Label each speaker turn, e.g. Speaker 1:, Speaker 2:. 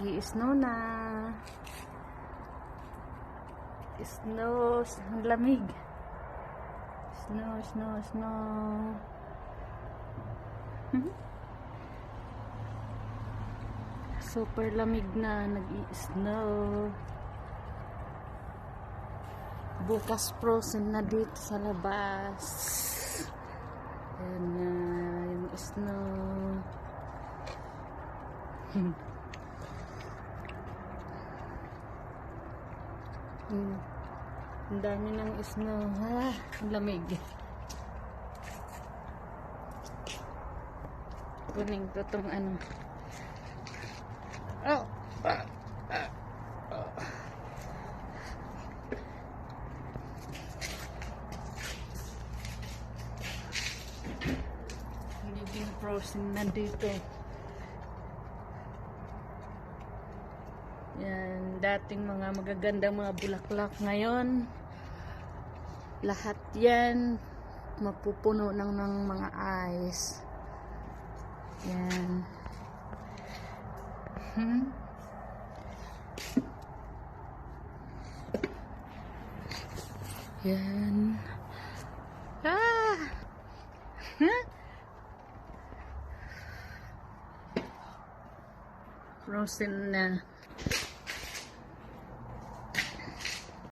Speaker 1: Nag-i-snow na. Snow, ang lamig. Snow, snow, snow. Mhm. Super lamig na, nag-i-snow. Bukas frozen na dito sa labas. Ayan na, yung snow. Hmm. Ang dami ng snow. Ha, ang lamig. Kuning ko tong ano. Oh! Ah, ah, oh. Frozen na dito. Yan, dating mga magagandang mga bulaklak ngayon. Lahat yan mapupuno ng, ng mga ice. Yan. Hmm? Yan. Ah! Huh? Frozen na.